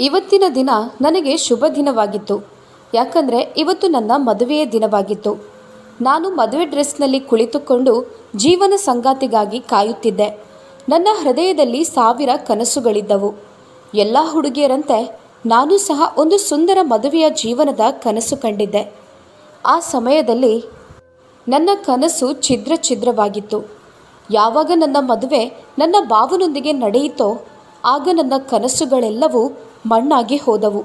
ಇವತ್ತಿನ ದಿನ ನನಗೆ ಶುಭ ದಿನವಾಗಿತ್ತು. ಯಾಕಂದರೆ ಇವತ್ತು ನನ್ನ ಮದುವೆಯ ದಿನವಾಗಿತ್ತು. ನಾನು ಮದುವೆ ಡ್ರೆಸ್ನಲ್ಲಿ ಕುಳಿತುಕೊಂಡು ಜೀವನ ಸಂಗಾತಿಗಾಗಿ ಕಾಯುತ್ತಿದ್ದೆ. ನನ್ನ ಹೃದಯದಲ್ಲಿ ಸಾವಿರ ಕನಸುಗಳಿದ್ದವು. ಎಲ್ಲ ಹುಡುಗಿಯರಂತೆ ನಾನು ಸಹ ಒಂದು ಸುಂದರ ಮದುವೆಯ ಜೀವನದ ಕನಸು ಕಂಡಿದ್ದೆ. ಆ ಸಮಯದಲ್ಲಿ ನನ್ನ ಕನಸು ಛಿದ್ರ ಛಿದ್ರವಾಗಿತ್ತು. ಯಾವಾಗ ನನ್ನ ಮದುವೆ ನನ್ನ ಬಾವನೊಂದಿಗೆ ನಡೆಯಿತೋ ಆಗ ನನ್ನ ಕನಸುಗಳೆಲ್ಲವೂ ಮಣ್ಣಾಗಿ ಹೋದವು.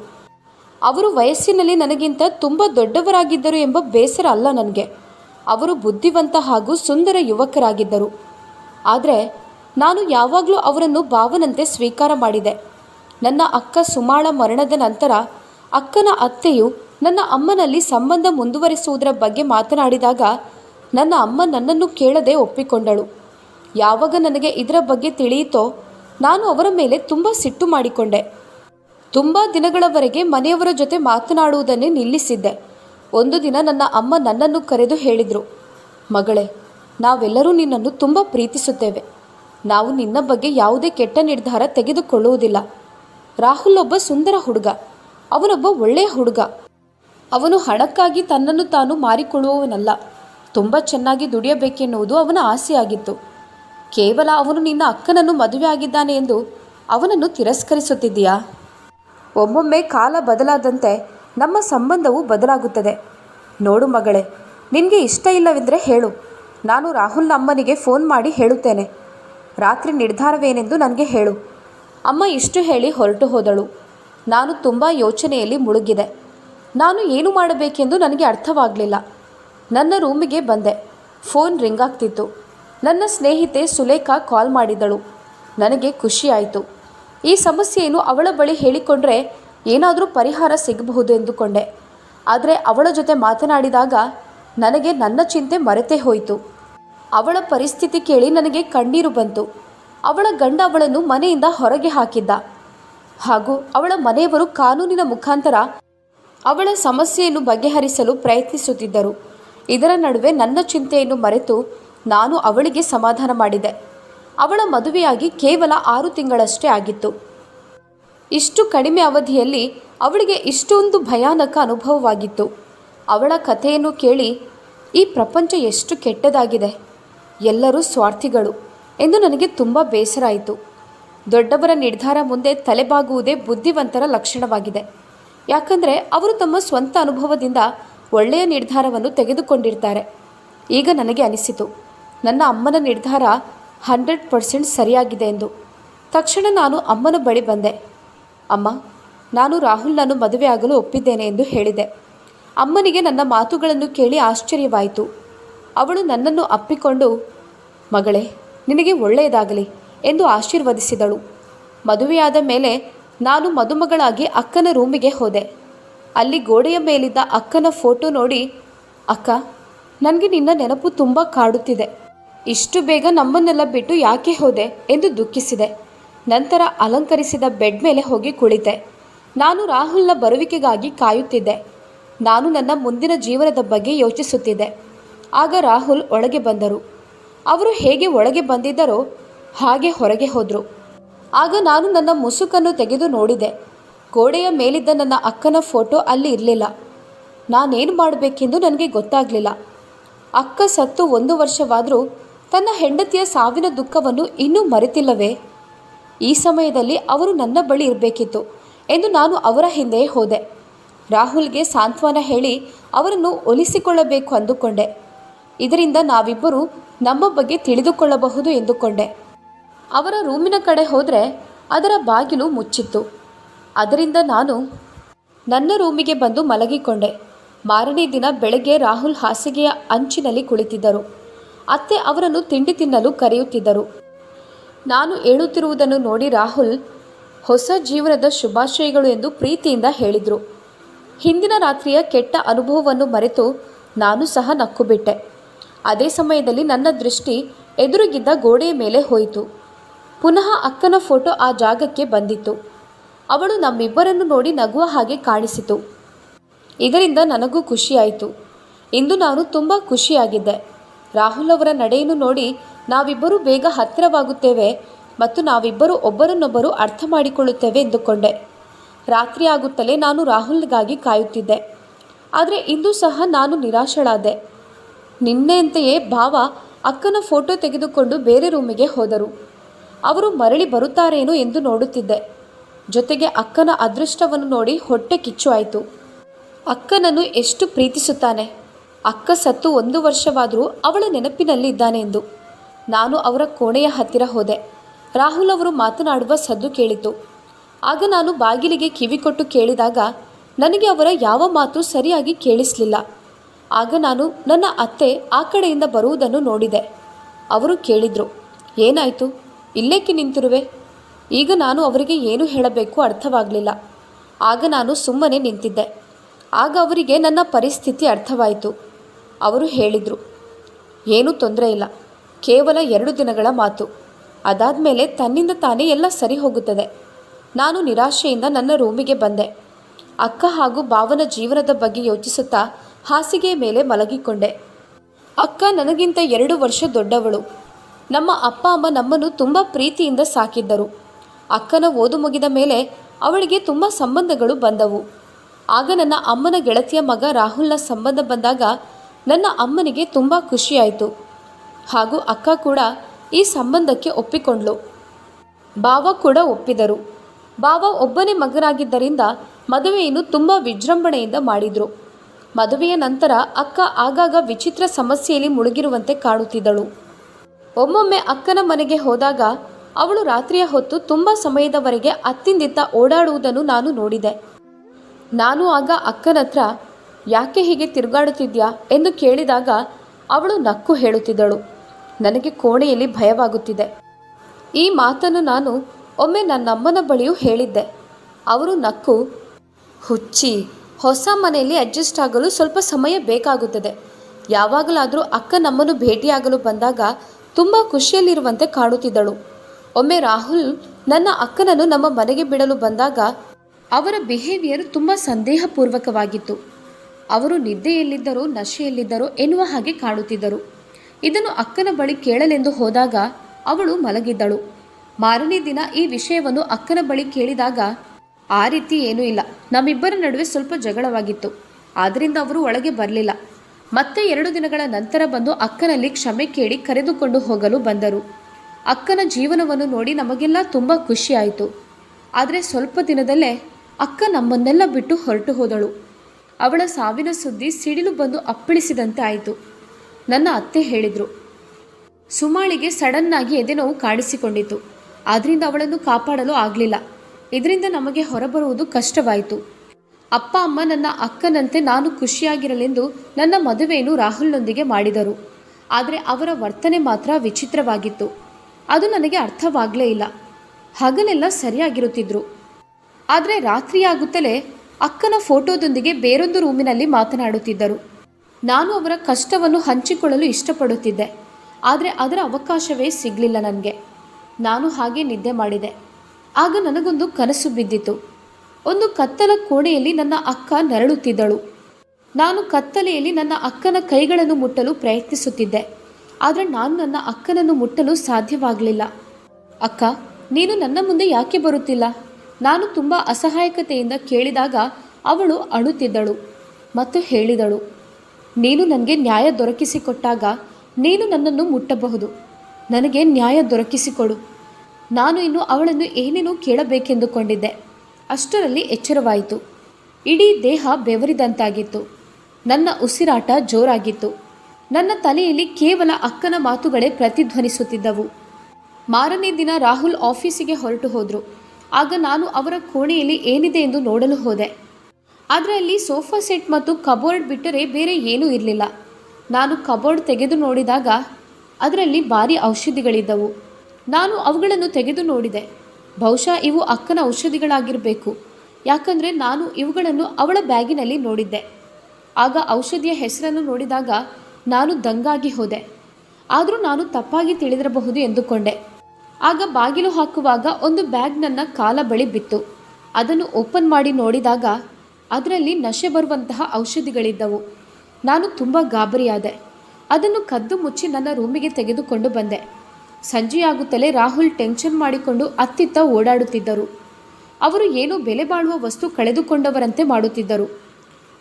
ಅವರು ವಯಸ್ಸಿನಲ್ಲಿ ನನಗಿಂತ ತುಂಬ ದೊಡ್ಡವರಾಗಿದ್ದರು ಎಂಬ ಬೇಸರ ಅಲ್ಲ ನನಗೆ. ಅವರು ಬುದ್ಧಿವಂತ ಹಾಗೂ ಸುಂದರ ಯುವಕರಾಗಿದ್ದರು. ಆದರೆ ನಾನು ಯಾವಾಗಲೂ ಅವರನ್ನು ಭಾವನಂತೆ ಸ್ವೀಕಾರ ಮಾಡಿದೆ. ನನ್ನ ಅಕ್ಕ ಸುಮಾಳ ಮರಣದ ನಂತರ ಅಕ್ಕನ ಅತ್ತೆಯು ನನ್ನ ಅಮ್ಮನಲ್ಲಿ ಸಂಬಂಧ ಮುಂದುವರಿಸುವುದರ ಬಗ್ಗೆ ಮಾತನಾಡಿದಾಗ ನನ್ನ ಅಮ್ಮ ನನ್ನನ್ನು ಕೇಳದೆ ಒಪ್ಪಿಕೊಂಡಳು. ಯಾವಾಗ ನನಗೆ ಇದರ ಬಗ್ಗೆ ತಿಳಿಯಿತೋ ನಾನು ಅವರ ಮೇಲೆ ತುಂಬ ಸಿಟ್ಟು ಮಾಡಿಕೊಂಡೆ. ತುಂಬ ದಿನಗಳವರೆಗೆ ಮನೆಯವರ ಜೊತೆ ಮಾತನಾಡುವುದನ್ನೇ ನಿಲ್ಲಿಸಿದ್ದೆ. ಒಂದು ದಿನ ನನ್ನ ಅಮ್ಮ ನನ್ನನ್ನು ಕರೆದು ಹೇಳಿದರು, ಮಗಳೇ, ನಾವೆಲ್ಲರೂ ನಿನ್ನನ್ನು ತುಂಬ ಪ್ರೀತಿಸುತ್ತೇವೆ. ನಾವು ನಿನ್ನ ಬಗ್ಗೆ ಯಾವುದೇ ಕೆಟ್ಟ ನಿರ್ಧಾರ ತೆಗೆದುಕೊಳ್ಳುವುದಿಲ್ಲ. ರಾಹುಲ್ ಒಬ್ಬ ಸುಂದರ ಹುಡುಗ, ಅವನೊಬ್ಬ ಒಳ್ಳೆಯ ಹುಡುಗ. ಅವನು ಹಣಕ್ಕಾಗಿ ತನ್ನನ್ನು ತಾನು ಮಾರಿಕೊಳ್ಳುವವನಲ್ಲ. ತುಂಬ ಚೆನ್ನಾಗಿ ದುಡಿಯಬೇಕೆನ್ನುವುದು ಅವನ ಆಸೆಯಾಗಿತ್ತು. ಕೇವಲ ಅವನು ನಿನ್ನ ಅಕ್ಕನನ್ನು ಮದುವೆ ಆಗಿದ್ದಾನೆ ಎಂದು ಅವನನ್ನು ತಿರಸ್ಕರಿಸುತ್ತಿದ್ದೀಯಾ? ಒಮ್ಮೊಮ್ಮೆ ಕಾಲ ಬದಲಾದಂತೆ ನಮ್ಮ ಸಂಬಂಧವು ಬದಲಾಗುತ್ತದೆ. ನೋಡು ಮಗಳೇ, ನಿನಗೆ ಇಷ್ಟ ಇಲ್ಲವೆಂದರೆ ಹೇಳು. ನಾನು ರಾಹುಲ್ನ ಅಮ್ಮನಿಗೆ ಫೋನ್ ಮಾಡಿ ಹೇಳುತ್ತೇನೆ. ರಾತ್ರಿ ನಿರ್ಧಾರವೇನೆಂದು ನನಗೆ ಹೇಳು. ಅಮ್ಮ ಇಷ್ಟು ಹೇಳಿ ಹೊರಟು ಹೋದಳು. ನಾನು ತುಂಬ ಯೋಚನೆಯಲ್ಲಿ ಮುಳುಗಿದೆ. ನಾನು ಏನು ಮಾಡಬೇಕೆಂದು ನನಗೆ ಅರ್ಥವಾಗಲಿಲ್ಲ. ನನ್ನ ರೂಮಿಗೆ ಬಂದೆ. ಫೋನ್ ರಿಂಗ್ ಆಗ್ತಿತ್ತು. ನನ್ನ ಸ್ನೇಹಿತೆ ಸುಲೇಖಾ ಕಾಲ್ ಮಾಡಿದಳು. ನನಗೆ ಖುಷಿಯಾಯಿತು ಈ ಸಮಸ್ಯೆಯನ್ನು ಅವಳ ಬಳಿ ಹೇಳಿಕೊಂಡ್ರೆ ಏನಾದರೂ ಪರಿಹಾರ ಸಿಗಬಹುದು ಎಂದುಕೊಂಡೆ. ಆದರೆ ಅವಳ ಜೊತೆ ಮಾತನಾಡಿದಾಗ ನನಗೆ ನನ್ನ ಚಿಂತೆ ಮರೆತೇ ಹೋಯಿತು. ಅವಳ ಪರಿಸ್ಥಿತಿ ಕೇಳಿ ನನಗೆ ಕಣ್ಣೀರು ಬಂತು. ಅವಳ ಗಂಡ ಅವಳನ್ನು ಮನೆಯಿಂದ ಹೊರಗೆ ಹಾಕಿದ್ದ. ಹಾಗೂ ಅವಳ ಮನೆಯವರು ಕಾನೂನಿನ ಮುಖಾಂತರ ಅವಳ ಸಮಸ್ಯೆಯನ್ನು ಬಗೆಹರಿಸಲು ಪ್ರಯತ್ನಿಸುತ್ತಿದ್ದರು. ಇದರ ನಡುವೆ ನನ್ನ ಚಿಂತೆಯನ್ನು ಮರೆತು ನಾನು ಅವಳಿಗೆ ಸಮಾಧಾನ ಮಾಡಿದೆ. ಅವಳ ಮದುವೆಯಾಗಿ ಕೇವಲ ಆರು ತಿಂಗಳಷ್ಟೇ ಆಗಿತ್ತು. ಇಷ್ಟು ಕಡಿಮೆ ಅವಧಿಯಲ್ಲಿ ಅವಳಿಗೆ ಇಷ್ಟೊಂದು ಭಯಾನಕ ಅನುಭವವಾಗಿತ್ತು. ಅವಳ ಕಥೆಯನ್ನು ಕೇಳಿ, ಈ ಪ್ರಪಂಚ ಎಷ್ಟು ಕೆಟ್ಟದಾಗಿದೆ. ಎಲ್ಲರೂ ಸ್ವಾರ್ಥಿಗಳು ಎಂದು ನನಗೆ ತುಂಬ ಬೇಸರ ಆಯಿತು. ದೊಡ್ಡವರ ನಿರ್ಧಾರ ಮುಂದೆ ತಲೆಬಾಗುವುದೇ ಬುದ್ಧಿವಂತರ ಲಕ್ಷಣವಾಗಿದೆ. ಯಾಕಂದರೆ ಅವರು ತಮ್ಮ ಸ್ವಂತ ಅನುಭವದಿಂದ ಒಳ್ಳೆಯ ನಿರ್ಧಾರವನ್ನು ತೆಗೆದುಕೊಂಡಿರ್ತಾರೆ. ಈಗ ನನಗೆ ಅನಿಸಿತು, ನನ್ನ ಅಮ್ಮನ ನಿರ್ಧಾರ ಹಂಡ್ರೆಡ್ ಪರ್ಸೆಂಟ್ ಸರಿಯಾಗಿದೆ ಎಂದು. ತಕ್ಷಣ ನಾನು ಅಮ್ಮನ ಬಳಿ ಬಂದೆ. ಅಮ್ಮ, ನಾನು ರಾಹುಲ್ನನ್ನು ಮದುವೆಯಾಗಲು ಒಪ್ಪಿದ್ದೇನೆ ಎಂದು ಹೇಳಿದೆ. ಅಮ್ಮನಿಗೆ ನನ್ನ ಮಾತುಗಳನ್ನು ಕೇಳಿ ಆಶ್ಚರ್ಯವಾಯಿತು. ಅವಳು ನನ್ನನ್ನು ಅಪ್ಪಿಕೊಂಡು, ಮಗಳೇ, ನಿನಗೆ ಒಳ್ಳೆಯದಾಗಲಿ ಎಂದು ಆಶೀರ್ವದಿಸಿದಳು. ಮದುವೆಯಾದ ಮೇಲೆ ನಾನು ಮದುಮಗಳಾಗಿ ಅಕ್ಕನ ರೂಮಿಗೆ ಹೋದೆ. ಅಲ್ಲಿ ಗೋಡೆಯ ಮೇಲಿದ್ದ ಅಕ್ಕನ ಫೋಟೋ ನೋಡಿ, ಅಕ್ಕ, ನನಗೆ ನಿನ್ನ ನೆನಪು ತುಂಬ ಕಾಡುತ್ತಿದೆ. ಇಷ್ಟು ಬೇಗ ನಮ್ಮನ್ನೆಲ್ಲ ಬಿಟ್ಟು ಯಾಕೆ ಹೋದೆ ಎಂದು ದುಃಖಿಸಿದೆ. ನಂತರ ಅಲಂಕರಿಸಿದ ಬೆಡ್ ಮೇಲೆ ಹೋಗಿ ಕುಳಿತೆ. ನಾನು ರಾಹುಲ್ನ ಬರುವಿಕೆಗಾಗಿ ಕಾಯುತ್ತಿದ್ದೆ. ನಾನು ನನ್ನ ಮುಂದಿನ ಜೀವನದ ಬಗ್ಗೆ ಯೋಚಿಸುತ್ತಿದ್ದೆ. ಆಗ ರಾಹುಲ್ ಒಳಗೆ ಬಂದರು. ಅವರು ಹೇಗೆ ಒಳಗೆ ಬಂದಿದ್ದರೋ ಹಾಗೆ ಹೊರಗೆ ಹೋದರು. ಆಗ ನಾನು ನನ್ನ ಮುಸುಕನ್ನು ತೆಗೆದು ನೋಡಿದೆ. ಗೋಡೆಯ ಮೇಲಿದ್ದ ನನ್ನ ಅಕ್ಕನ ಫೋಟೋ ಅಲ್ಲಿ ಇರಲಿಲ್ಲ. ನಾನೇನು ಮಾಡಬೇಕೆಂದು ನನಗೆ ಗೊತ್ತಾಗಲಿಲ್ಲ. ಅಕ್ಕ ಸತ್ತು ಒಂದು ವರ್ಷವಾದರೂ ತನ್ನ ಹೆಂಡತಿಯ ಸಾವಿನ ದುಃಖವನ್ನು ಇನ್ನೂ ಮರೆತಿಲ್ಲವೇ? ಈ ಸಮಯದಲ್ಲಿ ಅವರು ನನ್ನ ಬಳಿ ಇರಬೇಕಿತ್ತು ಎಂದು ನಾನು ಅವರ ಹಿಂದೆಯೇ ಹೋದೆ. ರಾಹುಲ್ಗೆ ಸಾಂತ್ವನ ಹೇಳಿ ಅವರನ್ನು ಒಲಿಸಿಕೊಳ್ಳಬೇಕು ಅಂದುಕೊಂಡೆ. ಇದರಿಂದ ನಾವಿಬ್ಬರು ನಮ್ಮ ಬಗ್ಗೆ ತಿಳಿದುಕೊಳ್ಳಬಹುದು ಎಂದುಕೊಂಡೆ. ಅವರ ರೂಮಿನ ಕಡೆ ಹೋದರೆ ಅದರ ಬಾಗಿಲು ಮುಚ್ಚಿತ್ತು. ಅದರಿಂದ ನಾನು ನನ್ನ ರೂಮಿಗೆ ಬಂದು ಮಲಗಿಕೊಂಡೆ. ಮಾರನೇ ದಿನ ಬೆಳಗ್ಗೆ ರಾಹುಲ್ ಹಾಸಿಗೆಯ ಅಂಚಿನಲ್ಲಿ ಕುಳಿತಿದ್ದರು. ಅತ್ತೆ ಅವರನ್ನು ತಿಂಡಿ ತಿನ್ನಲು ಕರೆಯುತ್ತಿದ್ದರು. ನಾನು ಹೇಳುತ್ತಿರುವುದನ್ನು ನೋಡಿ ರಾಹುಲ್ ಹೊಸ ಜೀವನದ ಶುಭಾಶಯಗಳು ಎಂದು ಪ್ರೀತಿಯಿಂದ ಹೇಳಿದರು. ಹಿಂದಿನ ರಾತ್ರಿಯ ಕೆಟ್ಟ ಅನುಭವವನ್ನು ಮರೆತು ನಾನು ಸಹ ನಕ್ಕುಬಿಟ್ಟೆ. ಅದೇ ಸಮಯದಲ್ಲಿ ನನ್ನ ದೃಷ್ಟಿ ಎದುರುಗಿದ್ದ ಗೋಡೆಯ ಮೇಲೆ ಹೋಯಿತು. ಪುನಃ ಅಕ್ಕನ ಫೋಟೋ ಆ ಜಾಗಕ್ಕೆ ಬಂದಿತ್ತು. ಅವಳು ನಮ್ಮಿಬ್ಬರನ್ನು ನೋಡಿ ನಗುವ ಹಾಗೆ ಕಾಣಿಸಿತು. ಇದರಿಂದ ನನಗೂ ಖುಷಿಯಾಯಿತು. ಇಂದು ನಾನು ತುಂಬ ಖುಷಿಯಾಗಿದ್ದೆ. ರಾಹುಲ್ ಅವರ ನಡೆಯನ್ನು ನೋಡಿ ನಾವಿಬ್ಬರು ಬೇಗ ಹತ್ತಿರವಾಗುತ್ತೇವೆ ಮತ್ತು ನಾವಿಬ್ಬರು ಒಬ್ಬರನ್ನೊಬ್ಬರು ಅರ್ಥ ಮಾಡಿಕೊಳ್ಳುತ್ತೇವೆ ಎಂದುಕೊಂಡೆ. ರಾತ್ರಿ ಆಗುತ್ತಲೇ ನಾನು ರಾಹುಲ್ಗಾಗಿ ಕಾಯುತ್ತಿದ್ದೆ. ಆದರೆ ಇಂದು ಸಹ ನಾನು ನಿರಾಶಳಾದೆ. ನಿನ್ನೆಯಂತೆಯೇ ಭಾವ ಅಕ್ಕನ ಫೋಟೋ ತೆಗೆದುಕೊಂಡು ಬೇರೆ ರೂಮಿಗೆ ಹೋದರು. ಅವರು ಮರಳಿ ಬರುತ್ತಾರೇನೋ ಎಂದು ನೋಡುತ್ತಿದ್ದೆ. ಜೊತೆಗೆ ಅಕ್ಕನ ಅದೃಷ್ಟವನ್ನು ನೋಡಿ ಹೊಟ್ಟೆ ಕಿಚ್ಚು ಆಯಿತು ಅಕ್ಕನನ್ನು ಎಷ್ಟು ಪ್ರೀತಿಸುತ್ತಾನೆ. ಅಕ್ಕ ಸತ್ತು ಒಂದು ವರ್ಷವಾದರೂ ಅವಳ ನೆನಪಿನಲ್ಲಿ ಇದ್ದಾನೆ ಎಂದು. ನಾನು ಅವರ ಕೋಣೆಯ ಹತ್ತಿರ ಹೋದೆ. ರಾಹುಲ್ ಅವರು ಮಾತನಾಡುವ ಸದ್ದು ಕೇಳಿತು. ಆಗ ನಾನು ಬಾಗಿಲಿಗೆ ಕಿವಿಕೊಟ್ಟು ಕೇಳಿದಾಗ, ನನಗೆ ಅವರ ಯಾವ ಮಾತು ಸರಿಯಾಗಿ ಕೇಳಿಸಲಿಲ್ಲ. ಆಗ ನಾನು ನನ್ನ ಅತ್ತೆ ಆ ಕಡೆಯಿಂದ ಬರುವುದನ್ನು ನೋಡಿದೆ. ಅವರು ಕೇಳಿದರು, ಏನಾಯಿತು? ಇಲ್ಲೇಕೆ ನಿಂತಿರುವೆ? ಈಗ ನಾನು ಅವರಿಗೆ ಏನು ಹೇಳಬೇಕು ಅರ್ಥವಾಗಲಿಲ್ಲ. ಆಗ ನಾನು ಸುಮ್ಮನೆ ನಿಂತಿದ್ದೆ. ಆಗ ಅವರಿಗೆ ನನ್ನ ಪರಿಸ್ಥಿತಿ ಅರ್ಥವಾಯಿತು. ಅವರು ಹೇಳಿದರು. ಏನೂ ತೊಂದರೆ ಇಲ್ಲ. ಕೇವಲ ಎರಡು ದಿನಗಳ ಮಾತು. ಅದಾದ ಮೇಲೆ ತನ್ನಿಂದ ತಾನೇ ಎಲ್ಲ ಸರಿ ಹೋಗುತ್ತದೆ. ನಾನು ನಿರಾಶೆಯಿಂದ ನನ್ನ ರೂಮಿಗೆ ಬಂದೆ. ಅಕ್ಕ ಹಾಗೂ ಭಾವನ ಜೀವನದ ಬಗ್ಗೆ ಯೋಚಿಸುತ್ತಾ ಹಾಸಿಗೆಯ ಮೇಲೆ ಮಲಗಿಕೊಂಡೆ. ಅಕ್ಕ ನನಗಿಂತ ಎರಡು ವರ್ಷ ದೊಡ್ಡವಳು. ನಮ್ಮ ಅಪ್ಪ, ಅಮ್ಮ ನಮ್ಮನ್ನು ತುಂಬ ಪ್ರೀತಿಯಿಂದ ಸಾಕಿದ್ದರು. ಅಕ್ಕನ ಓದು ಮುಗಿದ ಮೇಲೆ ಅವಳಿಗೆ ತುಂಬ ಸಂಬಂಧಗಳು ಬಂದವು. ಆಗ ನನ್ನ ಅಮ್ಮನ ಗೆಳತಿಯ ಮಗ ರಾಹುಲ್ನ ಸಂಬಂಧ ಬಂದಾಗ ನನ್ನ ಅಮ್ಮನಿಗೆ ತುಂಬ ಖುಷಿಯಾಯಿತು. ಹಾಗೂ ಅಕ್ಕ ಕೂಡ ಈ ಸಂಬಂಧಕ್ಕೆ ಒಪ್ಪಿಕೊಂಡ್ಳು. ಬಾವ ಕೂಡ ಒಪ್ಪಿದರು. ಬಾವ ಒಬ್ಬನೇ ಮಗನಾಗಿದ್ದರಿಂದ ಮದುವೆಯನ್ನು ತುಂಬ ವಿಜೃಂಭಣೆಯಿಂದ ಮಾಡಿದರು. ಮದುವೆಯ ನಂತರ ಅಕ್ಕ ಆಗಾಗ ವಿಚಿತ್ರ ಸಮಸ್ಯೆಯಲ್ಲಿ ಮುಳುಗಿರುವಂತೆ ಕಾಣುತ್ತಿದ್ದಳು ಒಮ್ಮೊಮ್ಮೆ ಅಕ್ಕನ ಮನೆಗೆ ಹೋದಾಗ ಅವಳು ರಾತ್ರಿಯ ಹೊತ್ತು ತುಂಬ ಸಮಯದವರೆಗೆ ಅತ್ತಿಂದಿತ್ತ ಓಡಾಡುವುದನ್ನು ನಾನು ನೋಡಿದೆ. ನಾನು ಆಗ ಅಕ್ಕನ ಹತ್ರ ಯಾಕೆ ಹೀಗೆ ತಿರುಗಾಡುತ್ತಿದ್ಯಾ ಎಂದು ಕೇಳಿದಾಗ ಅವಳು ನಕ್ಕು ಹೇಳುತ್ತಿದ್ದಳು. ನನಗೆ ಕೋಣೆಯಲ್ಲಿ ಭಯವಾಗುತ್ತಿದೆ. ಈ ಮಾತನ್ನು ನಾನು ಒಮ್ಮೆ ನನ್ನಮ್ಮನ ಬಳಿಯೂ ಹೇಳಿದ್ದೆ. ಅವರು ನಕ್ಕು, ಹುಚ್ಚಿ, ಹೊಸ ಮನೆಯಲ್ಲಿ ಅಡ್ಜಸ್ಟ್ ಆಗಲು ಸ್ವಲ್ಪ ಸಮಯ ಬೇಕಾಗುತ್ತದೆ. ಯಾವಾಗಲಾದರೂ ಅಕ್ಕ ನಮ್ಮನ್ನು ಭೇಟಿಯಾಗಲು ಬಂದಾಗ ತುಂಬ ಖುಷಿಯಲ್ಲಿರುವಂತೆ ಕಾಣುತ್ತಿದ್ದಳು ಒಮ್ಮೆ ರಾಹುಲ್ ನನ್ನ ಅಕ್ಕನನ್ನು ನಮ್ಮ ಮನೆಗೆ ಬಿಡಲು ಬಂದಾಗ ಅವರ ಬಿಹೇವಿಯರ್ ತುಂಬ ಸಂದೇಹಪೂರ್ವಕವಾಗಿತ್ತು. ಅವರು ನಿದ್ದೆಯಲ್ಲಿದ್ದರೋ, ನಶೆಯಲ್ಲಿದ್ದರೋ ಎನ್ನುವ ಹಾಗೆ ಕಾಣುತ್ತಿದ್ದರು. ಇದನ್ನು ಅಕ್ಕನ ಬಳಿ ಕೇಳಲೆಂದು ಹೋದಾಗ ಅವಳು ಮಲಗಿದ್ದಳು. ಮಾರನೇ ದಿನ ಈ ವಿಷಯವನ್ನು ಅಕ್ಕನ ಬಳಿ ಕೇಳಿದಾಗ, ಆ ರೀತಿ ಏನೂ ಇಲ್ಲ. ನಮ್ಮಿಬ್ಬರ ನಡುವೆ ಸ್ವಲ್ಪ ಜಗಳವಾಗಿತ್ತು. ಆದ್ದರಿಂದ ಅವರು ಒಳಗೆ ಬರಲಿಲ್ಲ. ಮತ್ತೆ ಎರಡು ದಿನಗಳ ನಂತರ ಬಂದು ಅಕ್ಕನಲ್ಲಿ ಕ್ಷಮೆ ಕೇಳಿ ಕರೆದುಕೊಂಡು ಹೋಗಲು ಬಂದರು. ಅಕ್ಕನ ಜೀವನವನ್ನು ನೋಡಿ ನಮಗೆಲ್ಲ ತುಂಬ ಖುಷಿಯಾಯಿತು. ಆದರೆ ಸ್ವಲ್ಪ ದಿನದಲ್ಲೇ ಅಕ್ಕ ನಮ್ಮನ್ನೆಲ್ಲ ಬಿಟ್ಟು ಹೊರಟು ಹೋದಳು. ಅವಳ ಸಾವಿನ ಸುದ್ದಿ ಸಿಡಿಲು ಬಂದು ಅಪ್ಪಳಿಸಿದಂತೆ ಆಯಿತು ನನ್ನ ಅತ್ತೆ ಹೇಳಿದರು. ಸುಮಾಳಿಗೆ ಸಡನ್ನಾಗಿ ಎದೆನೋವು ಕಾಣಿಸಿಕೊಂಡಿತು ಆದ್ದರಿಂದ ಅವಳನ್ನು ಕಾಪಾಡಲು ಆಗಲಿಲ್ಲ. ಇದರಿಂದ ನಮಗೆ ಹೊರಬರುವುದು ಕಷ್ಟವಾಯಿತು. ಅಪ್ಪ, ಅಮ್ಮ ನನ್ನ ಅಕ್ಕನಂತೆ ನಾನು ಖುಷಿಯಾಗಿರಲೆಂದು ನನ್ನ ಮದುವೆಯನ್ನು ರಾಹುಲ್ನೊಂದಿಗೆ ಮಾಡಿದರು. ಆದರೆ ಅವರ ವರ್ತನೆ ಮಾತ್ರ ವಿಚಿತ್ರವಾಗಿತ್ತು. ಅದು ನನಗೆ ಅರ್ಥವಾಗಲೇ ಇಲ್ಲ. ಹಗಲೆಲ್ಲ ಸರಿಯಾಗಿರುತ್ತಿದ್ರು. ಆದರೆ ರಾತ್ರಿಯಾಗುತ್ತಲೇ ಅಕ್ಕನ ಫೋಟೋದೊಂದಿಗೆ ಬೇರೊಂದು ರೂಮಿನಲ್ಲಿ ಮಾತನಾಡುತ್ತಿದ್ದರು. ನಾನು ಅವರ ಕಷ್ಟವನ್ನು ಹಂಚಿಕೊಳ್ಳಲು ಇಷ್ಟಪಡುತ್ತಿದ್ದೆ. ಆದರೆ ಅದರ ಅವಕಾಶವೇ ಸಿಗಲಿಲ್ಲ ನನಗೆ. ನಾನು ಹಾಗೆ ನಿದ್ದೆ ಮಾಡಿದೆ. ಆಗ ನನಗೊಂದು ಕನಸು ಬಿದ್ದಿತು. ಒಂದು ಕತ್ತಲ ಕೋಣೆಯಲ್ಲಿ ನನ್ನ ಅಕ್ಕ ನರಳುತ್ತಿದ್ದಳು. ನಾನು ಕತ್ತಲೆಯಲ್ಲಿ ನನ್ನ ಅಕ್ಕನ ಕೈಗಳನ್ನು ಮುಟ್ಟಲು ಪ್ರಯತ್ನಿಸುತ್ತಿದ್ದೆ. ಆದರೆ ನಾನು ನನ್ನ ಅಕ್ಕನನ್ನು ಮುಟ್ಟಲು ಸಾಧ್ಯವಾಗಲಿಲ್ಲ. ಅಕ್ಕ, ನೀನು ನನ್ನ ಮುಂದೆ ಯಾಕೆ ಬರುತ್ತಿಲ್ಲ? ನಾನು ತುಂಬ ಅಸಹಾಯಕತೆಯಿಂದ ಕೇಳಿದಾಗ ಅವಳು ಅಳುತ್ತಿದ್ದಳು ಮತ್ತು ಹೇಳಿದಳು, ನೀನು ನನಗೆ ನ್ಯಾಯ ದೊರಕಿಸಿಕೊಟ್ಟಾಗ ನೀನು ನನ್ನನ್ನು ಮುಟ್ಟಬಹುದು. ನನಗೆ ನ್ಯಾಯ ದೊರಕಿಸಿಕೊಡು. ನಾನು ಇನ್ನು ಅವಳನ್ನು ಏನೇನೋ ಕೇಳಬೇಕೆಂದುಕೊಂಡಿದ್ದೆ. ಅಷ್ಟರಲ್ಲಿ ಎಚ್ಚರವಾಯಿತು. ಇಡೀ ದೇಹ ಬೆವರಿದಂತಾಗಿತ್ತು. ನನ್ನ ಉಸಿರಾಟ ಜೋರಾಗಿತ್ತು. ನನ್ನ ತಲೆಯಲ್ಲಿ ಕೇವಲ ಅಕ್ಕನ ಮಾತುಗಳೇ ಪ್ರತಿಧ್ವನಿಸುತ್ತಿದ್ದವು. ಮಾರನೇ ದಿನ ರಾಹುಲ್ ಆಫೀಸಿಗೆ ಹೊರಟು ಹೋದರು. ಆಗ ನಾನು ಅವರ ಕೋಣೆಯಲ್ಲಿ ಏನಿದೆ ಎಂದು ನೋಡಲು ಹೋದೆ. ಅದರಲ್ಲಿ ಸೋಫಾ ಸೆಟ್ ಮತ್ತು ಕಬೋರ್ಡ್ ಬಿಟ್ಟರೆ ಬೇರೆ ಏನೂ ಇರಲಿಲ್ಲ. ನಾನು ಕಬೋರ್ಡ್ ತೆಗೆದು ನೋಡಿದಾಗ ಅದರಲ್ಲಿ ಭಾರಿ ಔಷಧಿಗಳಿದ್ದವು. ನಾನು ಅವುಗಳನ್ನು ತೆಗೆದು ನೋಡಿದೆ. ಬಹುಶಃ ಇವು ಅಕ್ಕನ ಔಷಧಿಗಳಾಗಿರಬೇಕು. ಯಾಕಂದರೆ ನಾನು ಇವುಗಳನ್ನು ಅವಳ ಬ್ಯಾಗಿನಲ್ಲಿ ನೋಡಿದ್ದೆ. ಆಗ ಔಷಧಿಯ ಹೆಸರನ್ನು ನೋಡಿದಾಗ ನಾನು ದಂಗಾಗಿ ಹೋದೆ. ಆದರೂ ನಾನು ತಪ್ಪಾಗಿ ತಿಳಿದಿರಬಹುದು ಎಂದುಕೊಂಡೆ. ಆಗ ಬಾಗಿಲು ಹಾಕುವಾಗ ಒಂದು ಬ್ಯಾಗ್ ನನ್ನ ಕಾಲ ಬಳಿ ಬಿತ್ತು. ಅದನ್ನು ಓಪನ್ ಮಾಡಿ ನೋಡಿದಾಗ ಅದರಲ್ಲಿ ನಶೆ ಬರುವಂತಹ ಔಷಧಿಗಳಿದ್ದವು. ನಾನು ತುಂಬ ಗಾಬರಿಯಾದೆ. ಅದನ್ನು ಕದ್ದು ಮುಚ್ಚಿ ನನ್ನ ರೂಮಿಗೆ ತೆಗೆದುಕೊಂಡು ಬಂದೆ. ಸಂಜೆಯಾಗುತ್ತಲೇ ರಾಹುಲ್ ಟೆನ್ಷನ್ ಮಾಡಿಕೊಂಡು ಅತ್ತಿತ್ತ ಓಡಾಡುತ್ತಿದ್ದರು. ಅವರು ಏನೋ ಬೆಲೆ ಬಾಳುವ ವಸ್ತು ಕಳೆದುಕೊಂಡವರಂತೆ ಮಾಡುತ್ತಿದ್ದರು.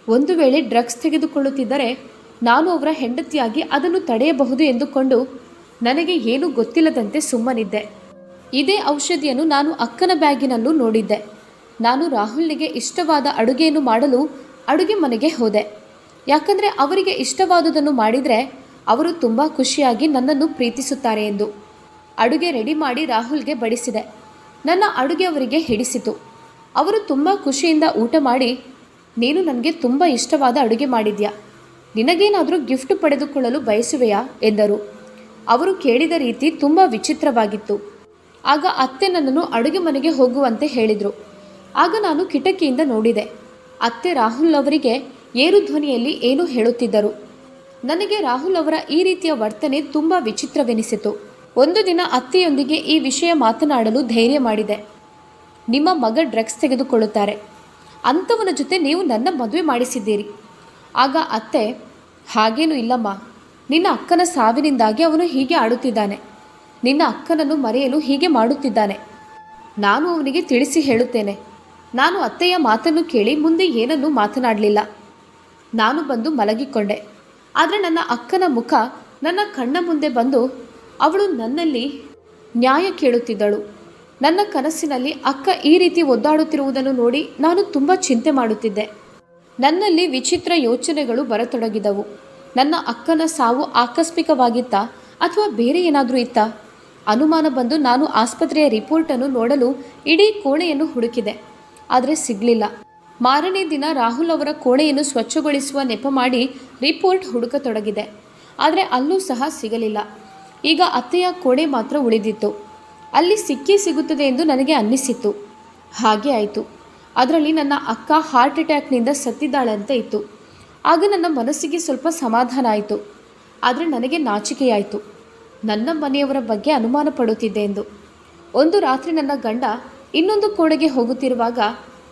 ಒಂದು ವೇಳೆ ಡ್ರಗ್ಸ್ ತೆಗೆದುಕೊಳ್ಳುತ್ತಿದ್ದರೆ ನಾನು ಅವರ ಹೆಂಡತಿಯಾಗಿ ಅದನ್ನು ತಡೆಯಬಹುದು ಎಂದುಕೊಂಡು ನನಗೆ ಏನೂ ಗೊತ್ತಿಲ್ಲದಂತೆ ಸುಮ್ಮನಿದ್ದೆ. ಇದೇ ಔಷಧಿಯನ್ನು ನಾನು ಅಕ್ಕನ ಬ್ಯಾಗಿನಲ್ಲೂ ನೋಡಿದ್ದೆ. ನಾನು ರಾಹುಲ್ನಿಗೆ ಇಷ್ಟವಾದ ಅಡುಗೆಯನ್ನು ಮಾಡಲು ಅಡುಗೆ ಮನೆಗೆ ಹೋದೆ. ಯಾಕಂದರೆ ಅವರಿಗೆ ಇಷ್ಟವಾದುದನ್ನು ಮಾಡಿದರೆ ಅವರು ತುಂಬ ಖುಷಿಯಾಗಿ ನನ್ನನ್ನು ಪ್ರೀತಿಸುತ್ತಾರೆ ಎಂದು. ಅಡುಗೆ ರೆಡಿ ಮಾಡಿ ರಾಹುಲ್ಗೆ ಬಡಿಸಿದೆ. ನನ್ನ ಅಡುಗೆ ಅವರಿಗೆ ಹಿಡಿಸಿತು. ಅವರು ತುಂಬ ಖುಷಿಯಿಂದ ಊಟ ಮಾಡಿ, ನೀನು ನನಗೆ ತುಂಬ ಇಷ್ಟವಾದ ಅಡುಗೆ ಮಾಡಿದ್ಯಾ? ನಿನಗೇನಾದರೂ ಗಿಫ್ಟ್ ಪಡೆದುಕೊಳ್ಳಲು ಬಯಸುವೆಯಾ? ಎಂದರು. ಅವರು ಕೇಳಿದ ರೀತಿ ತುಂಬ ವಿಚಿತ್ರವಾಗಿತ್ತು. ಆಗ ಅತ್ತೆ ನನ್ನನ್ನು ಅಡುಗೆ ಮನೆಗೆ ಹೋಗುವಂತೆ ಹೇಳಿದರು. ಆಗ ನಾನು ಕಿಟಕಿಯಿಂದ ನೋಡಿದೆ. ಅತ್ತೆ ರಾಹುಲ್ ಅವರಿಗೆ ಏರು ಧ್ವನಿಯಲ್ಲಿ ಏನು ಹೇಳುತ್ತಿದ್ದರು? ನನಗೆ ರಾಹುಲ್ ಅವರ ಈ ರೀತಿಯ ವರ್ತನೆ ತುಂಬ ವಿಚಿತ್ರವೆನಿಸಿತು. ಒಂದು ದಿನ ಅತ್ತೆಯೊಂದಿಗೆ ಈ ವಿಷಯ ಮಾತನಾಡಲು ಧೈರ್ಯ ಮಾಡಿದೆ. ನಿಮ್ಮ ಮಗ ಡ್ರಗ್ಸ್ ತೆಗೆದುಕೊಳ್ಳುತ್ತಾರೆ. ಅಂಥವನ ಜೊತೆ ನೀವು ನನ್ನ ಮದುವೆ ಮಾಡಿಸಿದ್ದೀರಿ. ಆಗ ಅತ್ತೆ, ಹಾಗೇನೂ ಇಲ್ಲಮ್ಮ. ನಿನ್ನ ಅಕ್ಕನ ಸಾವಿನಿಂದಾಗಿ ಅವನು ಹೀಗೆ ಆಡುತ್ತಿದ್ದಾನೆ. ನಿನ್ನ ಅಕ್ಕನನ್ನು ಮರೆಯಲು ಹೀಗೆ ಮಾಡುತ್ತಿದ್ದಾನೆ. ನಾನು ಅವನಿಗೆ ತಿಳಿಸಿ ಹೇಳುತ್ತೇನೆ. ನಾನು ಅತ್ತೆಯ ಮಾತನ್ನು ಕೇಳಿ ಮುಂದೆ ಏನನ್ನೂ ಮಾತನಾಡಲಿಲ್ಲ. ನಾನು ಬಂದು ಮಲಗಿಕೊಂಡೆ. ಆದರೆ ನನ್ನ ಅಕ್ಕನ ಮುಖ ನನ್ನ ಕಣ್ಣ ಮುಂದೆ ಬಂದು ಅವಳು ನನ್ನಲ್ಲಿ ನ್ಯಾಯ ಕೇಳುತ್ತಿದ್ದಳು. ನನ್ನ ಕನಸಿನಲ್ಲಿ ಅಕ್ಕ ಈ ರೀತಿ ಒದ್ದಾಡುತ್ತಿರುವುದನ್ನು ನೋಡಿ ನಾನು ತುಂಬ ಚಿಂತೆ ಮಾಡುತ್ತಿದ್ದೆ. ನನ್ನಲ್ಲಿ ವಿಚಿತ್ರ ಯೋಚನೆಗಳು ಬರತೊಡಗಿದವು. ನನ್ನ ಅಕ್ಕನ ಸಾವು ಆಕಸ್ಮಿಕವಾಗಿತ್ತಾ ಅಥವಾ ಬೇರೆ ಏನಾದರೂ ಇತ್ತಾ? ಅನುಮಾನ ಬಂದು ನಾನು ಆಸ್ಪತ್ರೆಯ ರಿಪೋರ್ಟನ್ನು ನೋಡಲು ಇಡೀ ಕೋಣೆಯನ್ನು ಹುಡುಕಿದೆ. ಆದರೆ ಸಿಗಲಿಲ್ಲ. ಮಾರನೇ ದಿನ ರಾಹುಲ್ ಅವರ ಕೋಣೆಯನ್ನು ಸ್ವಚ್ಛಗೊಳಿಸುವ ನೆಪ ಮಾಡಿ ರಿಪೋರ್ಟ್ ಹುಡುಕತೊಡಗಿದೆ. ಆದರೆ ಅಲ್ಲೂ ಸಹ ಸಿಗಲಿಲ್ಲ. ಈಗ ಅತ್ತೆಯ ಕೋಣೆ ಮಾತ್ರ ಉಳಿದಿತ್ತು. ಅಲ್ಲಿ ಸಿಕ್ಕಿ ಸಿಗುತ್ತದೆ ಎಂದು ನನಗೆ ಅನ್ನಿಸಿತ್ತು. ಹಾಗೆ ಆಯಿತು. ಅದರಲ್ಲಿ ನನ್ನ ಅಕ್ಕ ಹಾರ್ಟ್ ಅಟ್ಯಾಕ್ನಿಂದ ಸತ್ತಿದ್ದಾಳಂತೆ ಇತ್ತು. ಆಗ ನನ್ನ ಮನಸ್ಸಿಗೆ ಸ್ವಲ್ಪ ಸಮಾಧಾನ ಆಯಿತು. ಆದರೆ ನನಗೆ ನಾಚಿಕೆಯಾಯಿತು. ನನ್ನ ಮನೆಯವರ ಬಗ್ಗೆ ಅನುಮಾನ ಪಡುತ್ತಿದ್ದೆ ಎಂದು. ಒಂದು ರಾತ್ರಿ ನನ್ನ ಗಂಡ ಇನ್ನೊಂದು ಕೋಣೆಗೆ ಹೋಗುತ್ತಿರುವಾಗ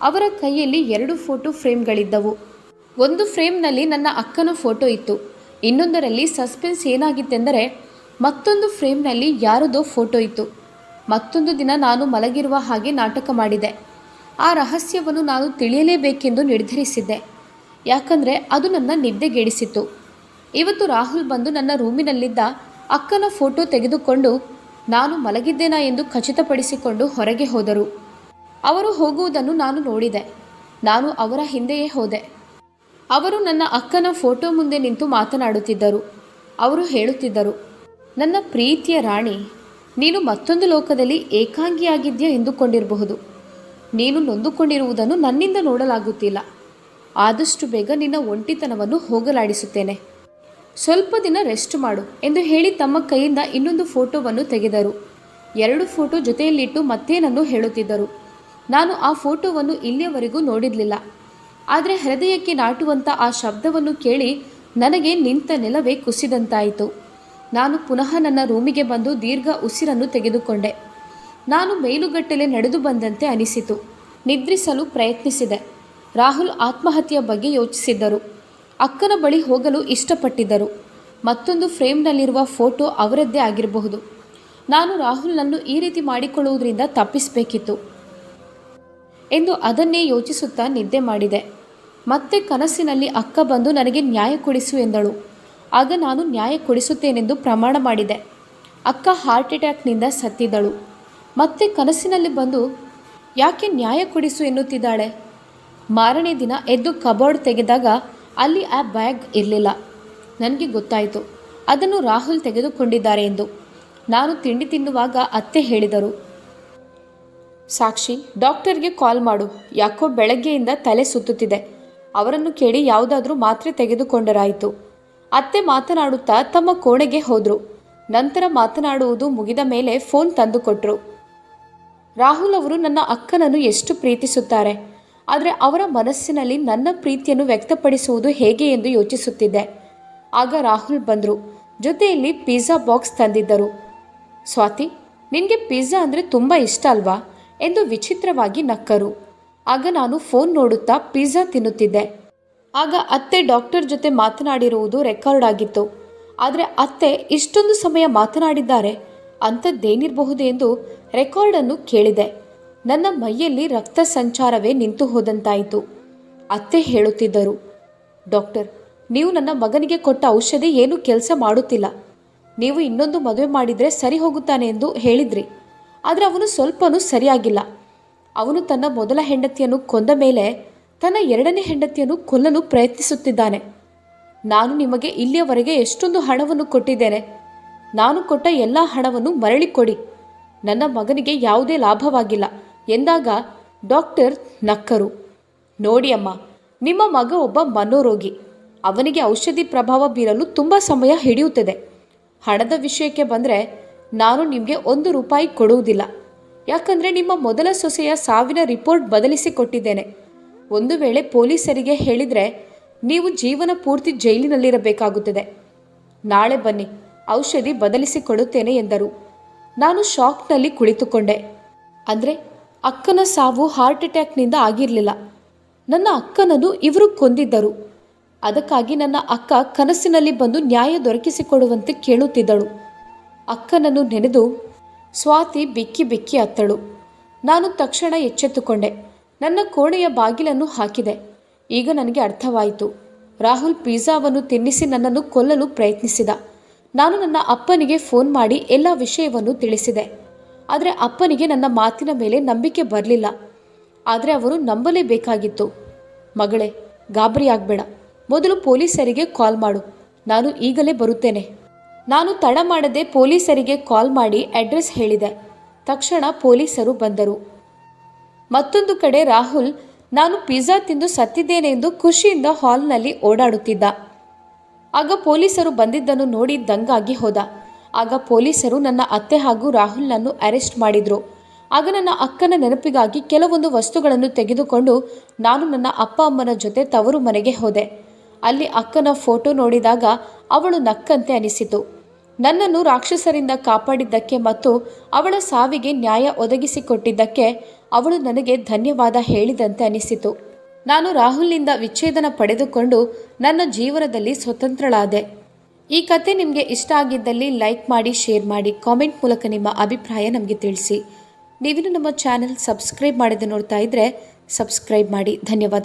ಅವರ ಕೈಯಲ್ಲಿ ಎರಡು ಫೋಟೋ ಫ್ರೇಮ್ಗಳಿದ್ದವು. ಒಂದು ಫ್ರೇಮ್ನಲ್ಲಿ ನನ್ನ ಅಕ್ಕನ ಫೋಟೋ ಇತ್ತು. ಇನ್ನೊಂದರಲ್ಲಿ ಸಸ್ಪೆನ್ಸ್ ಏನಾಗಿತ್ತೆಂದರೆ ಮತ್ತೊಂದು ಫ್ರೇಮ್ನಲ್ಲಿ ಯಾರದೋ ಫೋಟೋ ಇತ್ತು. ಮತ್ತೊಂದು ದಿನ ನಾನು ಮಲಗಿರುವ ಹಾಗೆ ನಾಟಕ ಮಾಡಿದೆ. ಆ ರಹಸ್ಯವನ್ನು ನಾನು ತಿಳಿಯಲೇಬೇಕೆಂದು ನಿರ್ಧರಿಸಿದ್ದೆ. ಯಾಕಂದರೆ ಅದು ನನ್ನ ನಿದ್ದೆಗೆಡಿಸಿತ್ತು. ಇವತ್ತು ರಾಹುಲ್ ಬಂದು ನನ್ನ ರೂಮಿನಲ್ಲಿದ್ದ ಅಕ್ಕನ ಫೋಟೋ ತೆಗೆದುಕೊಂಡು ನಾನು ಮಲಗಿದ್ದೇನಾ ಎಂದು ಖಚಿತಪಡಿಸಿಕೊಂಡು ಹೊರಗೆ ಹೋದರು. ಅವರು ಹೋಗುವುದನ್ನು ನಾನು ನೋಡಿದೆ. ನಾನು ಅವರ ಹಿಂದೆಯೇ ಹೋದೆ. ಅವರು ನನ್ನ ಅಕ್ಕನ ಫೋಟೋ ಮುಂದೆ ನಿಂತು ಮಾತನಾಡುತ್ತಿದ್ದರು. ಅವರು ಹೇಳುತ್ತಿದ್ದರು, ನನ್ನ ಪ್ರೀತಿಯ ರಾಣಿ, ನೀನು ಮತ್ತೊಂದು ಲೋಕದಲ್ಲಿ ಏಕಾಂಗಿಯಾಗಿದ್ಯಾ ಎಂದುಕೊಂಡಿರಬಹುದು. ನೀನು ನೊಂದುಕೊಂಡಿರುವುದನ್ನು ನನ್ನಿಂದ ನೋಡಲಾಗುತ್ತಿಲ್ಲ. ಆದಷ್ಟು ಬೇಗ ನಿನ್ನ ಒಂಟಿತನವನ್ನು ಹೋಗಲಾಡಿಸುತ್ತೇನೆ. ಸ್ವಲ್ಪ ದಿನ ರೆಸ್ಟ್ ಮಾಡು ಎಂದು ಹೇಳಿ ತಮ್ಮ ಕೈಯಿಂದ ಇನ್ನೊಂದು ಫೋಟೋವನ್ನು ತೆಗೆದರು. ಎರಡು ಫೋಟೋ ಜೊತೆಯಲ್ಲಿಟ್ಟು ಮತ್ತೇನನ್ನು ಹೇಳುತ್ತಿದ್ದರು. ನಾನು ಆ ಫೋಟೋವನ್ನು ಇಲ್ಲಿಯವರೆಗೂ ನೋಡಿರಲಿಲ್ಲ. ಆದರೆ ಹೃದಯಕ್ಕೆ ನಾಟುವಂಥ ಆ ಶಬ್ದವನ್ನು ಕೇಳಿ ನನಗೆ ನಿಂತ ನೆಲವೇ ಕುಸಿದಂತಾಯಿತು. ನಾನು ಪುನಃ ನನ್ನ ರೂಮಿಗೆ ಬಂದು ದೀರ್ಘ ಉಸಿರನ್ನು ತೆಗೆದುಕೊಂಡೆ. ನಾನು ಮೇಲುಗಟ್ಟಲೆ ನಡೆದು ಬಂದಂತೆ ಅನಿಸಿತು. ನಿದ್ರಿಸಲು ಪ್ರಯತ್ನಿಸಿದೆ. ರಾಹುಲ್ ಆತ್ಮಹತ್ಯೆಯ ಬಗ್ಗೆ ಯೋಚಿಸಿದ್ದರು. ಅಕ್ಕನ ಬಳಿ ಹೋಗಲು ಇಷ್ಟಪಟ್ಟಿದ್ದರು. ಮತ್ತೊಂದು ಫ್ರೇಮ್ನಲ್ಲಿರುವ ಫೋಟೋ ಅವರದ್ದೇ ಆಗಿರಬಹುದು. ನಾನು ರಾಹುಲ್ನನ್ನು ಈ ರೀತಿ ಮಾಡಿಕೊಳ್ಳುವುದರಿಂದ ತಪ್ಪಿಸಬೇಕಿತ್ತು ಎಂದು ಅದನ್ನೇ ಯೋಚಿಸುತ್ತಾ ನಿದ್ದೆ ಮಾಡಿದೆ. ಮತ್ತೆ ಕನಸಿನಲ್ಲಿ ಅಕ್ಕ ಬಂದು ನನಗೆ ನ್ಯಾಯ ಕೊಡಿಸು ಎಂದಳು. ಆಗ ನಾನು ನ್ಯಾಯ ಕೊಡಿಸುತ್ತೇನೆಂದು ಪ್ರಮಾಣ ಮಾಡಿದೆ. ಅಕ್ಕ ಹಾರ್ಟ್ ಅಟ್ಯಾಕ್ನಿಂದ ಸತ್ತಿದ್ದಳು. ಮತ್ತೆ ಕನಸಿನಲ್ಲಿ ಬಂದು, ಯಾಕೆ ನ್ಯಾಯ ಕೊಡಿಸು ಎನ್ನುತ್ತಿದ್ದಾಳೆ? ಮಾರನೇ ದಿನ ಎದ್ದು ಕಬೋರ್ಡ್ ತೆಗೆದಾಗ ಅಲ್ಲಿ ಆ ಬ್ಯಾಗ್ ಇರಲಿಲ್ಲ. ನನಗೆ ಗೊತ್ತಾಯಿತು. ಅದನ್ನು ರಾಹುಲ್ ತೆಗೆದುಕೊಂಡಿದ್ದಾರೆ ಎಂದು. ನಾನು ತಿಂಡಿ ತಿನ್ನುವಾಗ ಅತ್ತೆ ಹೇಳಿದರು. ಸಾಕ್ಷಿ, ಡಾಕ್ಟರ್ಗೆ ಕಾಲ್ ಮಾಡು. ಯಾಕೋ ಬೆಳಗ್ಗೆಯಿಂದ ತಲೆ ಸುತ್ತುತ್ತಿದೆ. ಅವರನ್ನು ಕೇಳಿ ಯಾವುದಾದ್ರೂ ಮಾತ್ರೆ ತೆಗೆದುಕೊಂಡರಾಯಿತು. ಅತ್ತೆ ಮಾತನಾಡುತ್ತಾ ತಮ್ಮ ಕೋಣೆಗೆ ಹೋದರು. ನಂತರ ಮಾತನಾಡುವುದು ಮುಗಿದ ಮೇಲೆ ಫೋನ್ ತಂದುಕೊಟ್ರು. ರಾಹುಲ್ ಅವರು ನನ್ನ ಅಕ್ಕನನ್ನು ಎಷ್ಟು ಪ್ರೀತಿಸುತ್ತಾರೆ. ಆದರೆ ಅವರ ಮನಸ್ಸಿನಲ್ಲಿ ನನ್ನ ಪ್ರೀತಿಯನ್ನು ವ್ಯಕ್ತಪಡಿಸುವುದು ಹೇಗೆ ಎಂದು ಯೋಚಿಸುತ್ತಿದ್ದೆ. ಆಗ ರಾಹುಲ್ ಬಂದರು. ಜೊತೆಯಲ್ಲಿ ಪಿಜ್ಜಾ ಬಾಕ್ಸ್ ತಂದಿದ್ದರು. ಸ್ವಾತಿ, ನಿನಗೆ ಪಿಜ್ಜಾ ಅಂದರೆ ತುಂಬ ಇಷ್ಟ ಅಲ್ವಾ? ಎಂದು ವಿಚಿತ್ರವಾಗಿ ನಕ್ಕರು. ಆಗ ನಾನು ಫೋನ್ ನೋಡುತ್ತಾ ಪಿಜ್ಜಾ ತಿನ್ನುತ್ತಿದ್ದೆ. ಆಗ ಅತ್ತೆ ಡಾಕ್ಟರ್ ಜೊತೆ ಮಾತನಾಡಿರುವುದು ರೆಕಾರ್ಡ್ ಆಗಿತ್ತು. ಆದರೆ ಅತ್ತೆ ಇಷ್ಟೊಂದು ಸಮಯ ಮಾತನಾಡಿದ್ದಾರೆ. ಅಂಥದ್ದೇನಿರಬಹುದು ಎಂದು ರೆಕಾರ್ಡನ್ನು ಕೇಳಿದೆ. ನನ್ನ ಮೈಯಲ್ಲಿ ರಕ್ತ ಸಂಚಾರವೇ ನಿಂತು ಹೋದಂತಾಯಿತು. ಅತ್ತೆ ಹೇಳುತ್ತಿದ್ದರು, ಡಾಕ್ಟರ್, ನೀವು ನನ್ನ ಮಗನಿಗೆ ಕೊಟ್ಟ ಔಷಧಿ ಏನೂ ಕೆಲಸ ಮಾಡುತ್ತಿಲ್ಲ. ನೀವು ಇನ್ನೊಂದು ಮದುವೆ ಮಾಡಿದರೆ ಸರಿ ಹೋಗುತ್ತಾನೆ ಎಂದು ಹೇಳಿದ್ರಿ. ಆದರೆ ಅವನು ಸ್ವಲ್ಪನೂ ಸರಿಯಾಗಿಲ್ಲ. ಅವನು ತನ್ನ ಮೊದಲ ಹೆಂಡತಿಯನ್ನು ಕೊಂದ ಮೇಲೆ ತನ್ನ ಎರಡನೇ ಹೆಂಡತಿಯನ್ನು ಕೊಲ್ಲಲು ಪ್ರಯತ್ನಿಸುತ್ತಿದ್ದಾನೆ. ನಾನು ನಿಮಗೆ ಇಲ್ಲಿಯವರೆಗೆ ಎಷ್ಟೊಂದು ಹಣವನ್ನು ಕೊಟ್ಟಿದ್ದೇನೆ. ನಾನು ಕೊಟ್ಟ ಎಲ್ಲ ಹಣವನ್ನು ಮರಳಿ ಕೊಡಿ. ನನ್ನ ಮಗನಿಗೆ ಯಾವುದೇ ಲಾಭವಾಗಿಲ್ಲ. ಎಂದಾಗ ಡಾಕ್ಟರ್ ನಕ್ಕರು, ನೋಡಿ ಅಮ್ಮ, ನಿಮ್ಮ ಮಗ ಒಬ್ಬ ಮನೋರೋಗಿ. ಅವನಿಗೆ ಔಷಧಿ ಪ್ರಭಾವ ಬೀರಲು ತುಂಬ ಸಮಯ ಹಿಡಿಯುತ್ತದೆ. ಹಣದ ವಿಷಯಕ್ಕೆ ಬಂದರೆ ನಾನು ನಿಮಗೆ ಒಂದು ರೂಪಾಯಿ ಕೊಡುವುದಿಲ್ಲ. ಯಾಕಂದರೆ ನಿಮ್ಮ ಮೊದಲ ಸೊಸೆಯ ಸಾವಿನ ರಿಪೋರ್ಟ್ ಬದಲಿಸಿ ಕೊಟ್ಟಿದ್ದೇನೆ. ಒಂದು ವೇಳೆ ಪೊಲೀಸರಿಗೆ ಹೇಳಿದರೆ ನೀವು ಜೀವನ ಪೂರ್ತಿ ಜೈಲಿನಲ್ಲಿರಬೇಕಾಗುತ್ತದೆ. ನಾಳೆ ಬನ್ನಿ, ಔಷಧಿ ಬದಲಿಸಿಕೊಡುತ್ತೇನೆ ಎಂದರು. ನಾನು ಶಾಕ್ನಲ್ಲಿ ಕುಳಿತುಕೊಂಡೆ. ಅಂದರೆ ಅಕ್ಕನ ಸಾವು ಹಾರ್ಟ್ ಅಟ್ಯಾಕ್ನಿಂದ ಆಗಿರಲಿಲ್ಲ. ನನ್ನ ಅಕ್ಕನನ್ನು ಇವರು ಕೊಂದಿದ್ದರು. ಅದಕ್ಕಾಗಿ ನನ್ನ ಅಕ್ಕ ಕನಸಿನಲ್ಲಿ ಬಂದು ನ್ಯಾಯ ದೊರಕಿಸಿಕೊಡುವಂತೆ ಕೇಳುತ್ತಿದ್ದಳು. ಅಕ್ಕನನ್ನು ನೆನೆದು ಸ್ವಾತಿ ಬಿಕ್ಕಿ ಬಿಕ್ಕಿ ಅತ್ತಳು. ನಾನು ತಕ್ಷಣ ಎಚ್ಚೆತ್ತುಕೊಂಡೆ. ನನ್ನ ಕೋಣೆಯ ಬಾಗಿಲನ್ನು ಹಾಕಿದೆ. ಈಗ ನನಗೆ ಅರ್ಥವಾಯಿತು. ರಾಹುಲ್ ಪಿಜ್ಜಾವನ್ನು ತಿನ್ನಿಸಿ ನನ್ನನ್ನು ಕೊಲ್ಲಲು ಪ್ರಯತ್ನಿಸಿದ. ನಾನು ನನ್ನ ಅಪ್ಪನಿಗೆ ಫೋನ್ ಮಾಡಿ ಎಲ್ಲ ವಿಷಯವನ್ನು ತಿಳಿಸಿದೆ. ಆದರೆ ಅಪ್ಪನಿಗೆ ನನ್ನ ಮಾತಿನ ಮೇಲೆ ನಂಬಿಕೆ ಬರಲಿಲ್ಲ. ಆದರೆ ಅವರು ನಂಬಲೇಬೇಕಾಗಿತ್ತು. ಮಗಳೇ ಗಾಬರಿಯಾಗಬೇಡ ಮೊದಲು ಪೊಲೀಸರಿಗೆ ಕಾಲ್ ಮಾಡು. ನಾನು ಈಗಲೇ ಬರುತ್ತೇನೆ. ನಾನು ತಡ ಮಾಡದೆ ಪೊಲೀಸರಿಗೆ ಕಾಲ್ ಮಾಡಿ ಅಡ್ರೆಸ್ ಹೇಳಿದೆ. ತಕ್ಷಣ ಪೊಲೀಸರು ಬಂದರು. ಮತ್ತೊಂದು ಕಡೆ ರಾಹುಲ್, ನಾನು ಪಿಜ್ಜಾ ತಿಂದು ಸತ್ತಿದ್ದೇನೆ ಎಂದು ಖುಷಿಯಿಂದ ಹಾಲ್ನಲ್ಲಿ ಓಡಾಡುತ್ತಿದ್ದ. ಆಗ ಪೊಲೀಸರು ಬಂದಿದ್ದನ್ನು ನೋಡಿ ದಂಗಾಗಿ ಹೋದ. ಆಗ ಪೊಲೀಸರು ನನ್ನ ಅತ್ತೆ ಹಾಗೂ ರಾಹುಲ್ನನ್ನು ಅರೆಸ್ಟ್ ಮಾಡಿದರು. ಆಗ ನನ್ನ ಅಕ್ಕನ ನೆನಪಿಗಾಗಿ ಕೆಲವೊಂದು ವಸ್ತುಗಳನ್ನು ತೆಗೆದುಕೊಂಡು ನಾನು ನನ್ನ ಅಪ್ಪ ಅಮ್ಮನ ಜೊತೆ ತವರು ಮನೆಗೆ ಹೋದೆ. ಅಲ್ಲಿ ಅಕ್ಕನ ಫೋಟೋ ನೋಡಿದಾಗ ಅವಳು ನಕ್ಕಂತೆ ಅನಿಸಿತು. ನನ್ನನ್ನು ರಾಕ್ಷಸರಿಂದ ಕಾಪಾಡಿದ್ದಕ್ಕೆ ಮತ್ತು ಅವಳ ಸಾವಿಗೆ ನ್ಯಾಯ ಒದಗಿಸಿಕೊಟ್ಟಿದ್ದಕ್ಕೆ ಅವಳು ನನಗೆ ಧನ್ಯವಾದ ಹೇಳಿದಂತೆ ಅನಿಸಿತು. ನಾನು ರಾಹುಲ್ನಿಂದ ವಿಚ್ಛೇದನ ಪಡೆದುಕೊಂಡು ನನ್ನ ಜೀವನದಲ್ಲಿ ಸ್ವತಂತ್ರಳಾದೆ. ಈ ಕತೆ ನಿಮಗೆ ಇಷ್ಟ ಆಗಿದ್ದಲ್ಲಿ ಲೈಕ್ ಮಾಡಿ, ಶೇರ್ ಮಾಡಿ, ಕಾಮೆಂಟ್ ಮೂಲಕ ನಿಮ್ಮ ಅಭಿಪ್ರಾಯ ನಮಗೆ ತಿಳಿಸಿ. ನೀವಿನ್ನು ನಮ್ಮ ಚಾನೆಲ್ ಸಬ್ಸ್ಕ್ರೈಬ್ ಮಾಡದೆ ನೋಡ್ತಾ ಇದ್ದರೆ ಸಬ್ಸ್ಕ್ರೈಬ್ ಮಾಡಿ. ಧನ್ಯವಾದ.